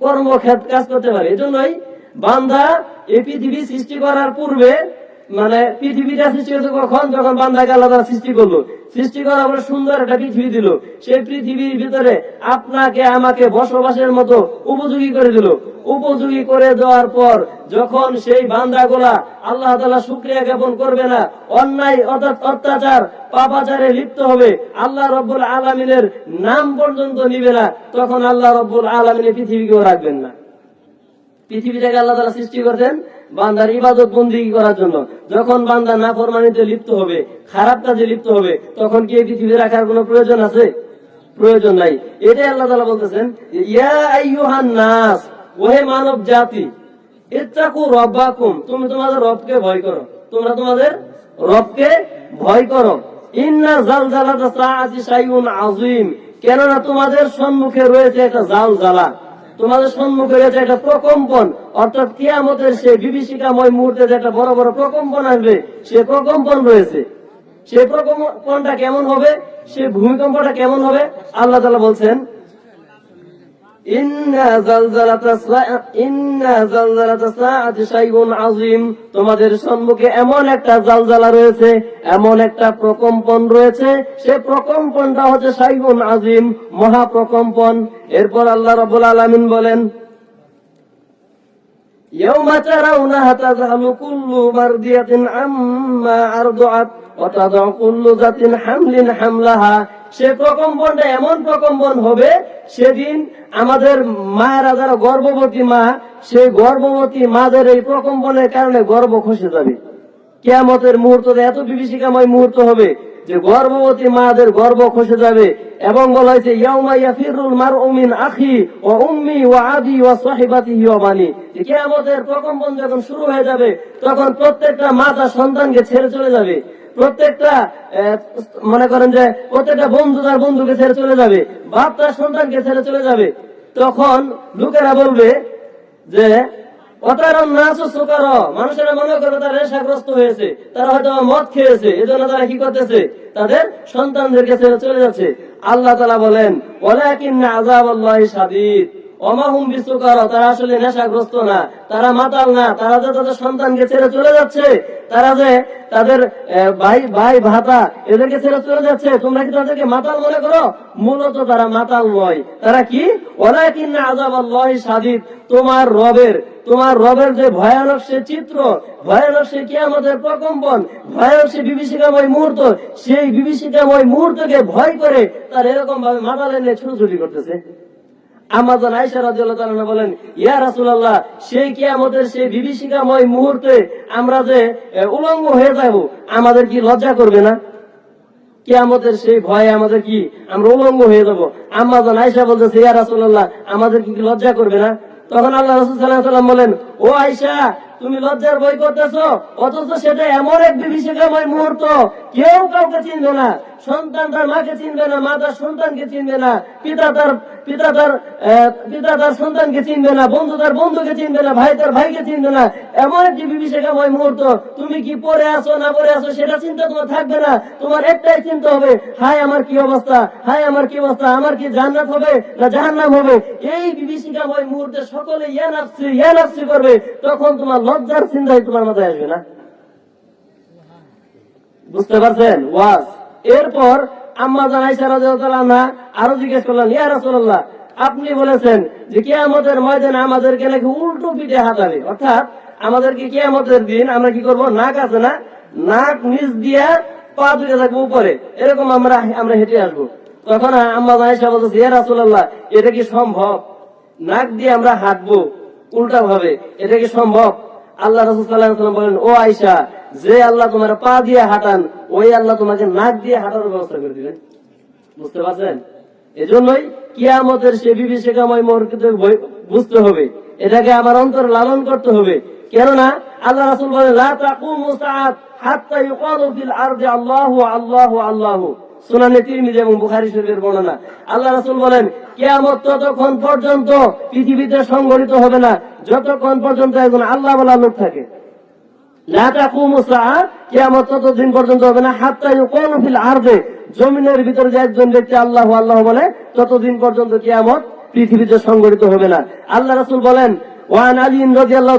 কর্মক্ষেত কাজ করতে পারে। এজন্যই বান্দা এই পৃথিবী সৃষ্টি করার পূর্বে মানে পৃথিবীটা সৃষ্টি হয়েছে কখন? যখন বান্দাকে তাআলা সৃষ্টি করল। সৃষ্টি করার পরে সুন্দর একটা পৃথিবী দিল। সেই পৃথিবীর ভিতরে আপনাকে, আমাকে বসবাসের মতো উপযোগী করে দিল। উপযোগী করে দেওয়ার পর যখন সেই বান্দাগুলা আল্লাহ তালা শুক্রিয়া জ্ঞাপন করবে না, অন্যায় অর্থাৎ অত্যাচার, পাপাচারে লিপ্ত হবে, আল্লাহ রব্বুল আলমিনের নাম পর্যন্ত নিবে না, তখন আল্লাহ রব্বুল আলমিনের পৃথিবীকেও রাখবেন না। পৃথিবীটাকে আল্লাহ সৃষ্টি বান্দার ইবাদত করার জন্য। যখন বান্দা না ফরমানিতে লিপ্ত হবে, খারাপ কাজে লিপ্ত হবে, তখন কি এই রাখার প্রয়োজন আছে? প্রয়োজন নাই। এটাই আল্লাহ তালা বলতেছেন ইয়া নাস, ওহে মানব জাতি রব্বাকুম, তুমি তোমাদের রবকে ভয় করো। তোমরা তোমাদের রবকে ভয় করো। ইন্না জালজালাতা সাআতি শাইউন আযীম, কেননা তোমাদের সম্মুখে রয়েছে একটা জালজালা। তোমাদের সম্মুখে রয়েছে একটা প্রকম্পন, অর্থাৎ কিয়ামতের সে বিভীষিকাময় মুহূর্তে যে একটা বড় বড় প্রকম্পন আসবে, সে প্রকম্পন রয়েছে। সে প্রকম্পনটা কেমন হবে? সে ভূমিকম্পটা কেমন হবে? আল্লাহ তালা বলছেন ইন্না জালজালাতা সা- ইন্না জালজালাতা সাআতি শাইউন আযীম তোমাদের সম্মুখে এমন একটা জালজালা রয়েছে এমন একটা প্রকম্পন রয়েছে সে প্রকম্পনটা হচ্ছে শাইউন আযীম মহা প্রকম্পন এরপর আল্লাহ রাব্বুল আলামিন বলেন يوم ترونها تذهل كل مرضية عما أرضعت وتضع كل ذات حمل حملها সে প্রকম্পনটা এমন প্রকম্পন হবে, সেদিন আমাদের মায়েরা যারা গর্ভবতী মা, সেই গর্ভবতী মাদের এই প্রকম্পনের কারণে গর্ভ খসে যাবে। কেয়ামতের মুহূর্ত এত বিভীষিকাময় মুহূর্ত হবে যে গর্ভবতী মাদের গর্ভ খসে যাবে এবং বলা হয়েছে আখি ওয়া উম্মি আবি ওয়া সাহিবাতিহি ওয়া বানি। যে প্রকম্পন যখন শুরু হয়ে যাবে, তখন প্রত্যেকটা মা তার সন্তানকে ছেড়ে চলে যাবে। প্রত্যেকটা মনে করেন যে প্রত্যেকটা বন্ধু তার বন্ধুকে ছেড়ে চলে যাবে, বাপ তার সন্তানকে ছেড়ে চলে যাবে। তখন লোকেরা বলবে যে মানুষেরা মনে তারা হয়তো মদ খেয়েছে, এজন্য তারা কি করতেছে? তাদের চলে যাচ্ছে। আল্লাহ তালা বলেন ওলাকিন আজাব আল্লাহ সাদিদ অমাহুম বিশ্বকার, তারা আসলে নেশাগ্রস্ত না। তারা মাতাল না, তারা যে তাদের সন্তানকে ছেড়ে চলে যাচ্ছে, তারা যে তাদের ভাই ভাই, ভাতা, এদেরকে ছেড়ে চলে যাচ্ছে, তোমরা কি তাদেরকে মাতাল মনে করো? মূলত তারা মাতাল নয়। তারা কি? ওলাকিন আজাব আল্লাহ সাদিদ তোমার রবের তোমার রবের যে ভয়ানক সে চিত্র, ভয়ানক সে কিয়ামতের প্রকম্পন, ভয়ানক সে বিভীষিকাময় মুহূর্ত, সেই বিভীষিকাময় মুহূর্তকে ভয় করে তার এরকম ভাবে মাতাল এনে ছুটোছুটি করতেছে। আমাজন আয়সা রাদিয়াল্লাহু তাআলা বলেন, ইয়া রাসূলুল্লাহ, সেই কিয়ামতের সেই বিভীষিকাময় মুহূর্তে আমরা যে উলঙ্গ হয়ে যাব, আমাদের কি লজ্জা করবে না? কিয়ামতের সেই ভয়ে আমাদের কি, আমরা উলঙ্গ হয়ে যাব? আমাজন আয়সা বলতেছে, ইয়া রাসূলুল্লাহ, আমাদের কি লজ্জা করবে না? তখন আল্লাহ রাসূল আলাইহি সাল্লাম বলেন ও আয়সা তুমি লজ্জার বই করতেছো, অথচ সেটা এমন এক বিভীষিকাময় মুহূর্ত। কেউ কাউকে চিনবে না, সন্তান তার মাকে চিনবে না, মা তার সন্তানকে চিনবে না, পিতা তার পিতা তার পিতা তার সন্তানকে চিনবে না, বন্ধু তার বন্ধুকে চিনবে না, ভাই তার ভাইকে চিনবে না। এমন একটি বিভীষিকাময় মুহূর্ত। তুমি কি পরে আসো না পরে আসো সেটা চিন্তা তোমার থাকবে না। তোমার একটাই চিন্তা হবে হাই আমার কি অবস্থা হাই আমার কি অবস্থা, আমার কি জান্নাত হবে না জাহান্নাম হবে? এই বিভীষিকাময় মুহূর্তে সকলে ইয়া নাফসি ইয়া নাফসি করবে। তখন তোমার লজ্জার চিন্তাই তোমার মাথায় আসবে না। বুঝতে পারছেন? ওয়াজ। এরপর আম্মা জানাই সারা আরও জিজ্ঞেস করলেন, ইয়া রাসূলুল্লাহ, আপনি বলেছেন যে কিয়ামতের ময়দানে আমাদেরকে নাকি উল্টো পিঠে হাতাবে অর্থাৎ আমাদেরকে কিয়ামতের দিন আমরা কি করব? নাক আছে না? নাক নিচ দিয়া পা দুটো থাকব উপরে। এরকম আমরা আমরা হেঁটে আসব। তখন আম্মা জানাইসা বলতেছে ইয়া রাসূলুল্লাহ, এটা কি সম্ভব? নাক দিয়ে আমরা হাঁটবো? উল্টা ভাবে এটা কি সম্ভব? আল্লাহ রসুল বলেন, ও আয়সা যে আল্লাহ তোমার পা দিয়ে হাঁটান, ওই আল্লাহ তোমাকে নাক দিয়ে হাঁটানোর ব্যবস্থা করে দিবেন। বুঝতে পারছেন? এজন্যই কিয়ামতের সে বিভীষিকাময় মোহরকে বুঝতে হবে। এটাকে আমার অন্তর লালন করতে হবে। কেননা আল্লাহ রাসুল বলেন, লা তাকুমু সাআত হাত্তা ইউকালু ফিল আরদি আল্লাহু আল্লাহু আল্লাহু। সুনানে তিরমিজি এবং বুখারি শরীফের বর্ণনা। আল্লাহ রাসুল বলেন, কেয়ামত ততক্ষণ পর্যন্ত পৃথিবীতে সংগঠিত হবে না, যতক্ষণ পর্যন্ত একজন আল্লাহ বলা লোক থাকে। কেয়ামত ততদিন পর্যন্ত হবে না আরবে জমিনের ভিতরে যে একজন ব্যক্তি আল্লাহ আল্লাহ বলে, ততদিন পর্যন্ত কেয়ামত পৃথিবীতে সংগঠিত হবে না। আল্লাহ রাসুল বলেন ওয়ান আলী ইন্দ্রজি আল্লাহ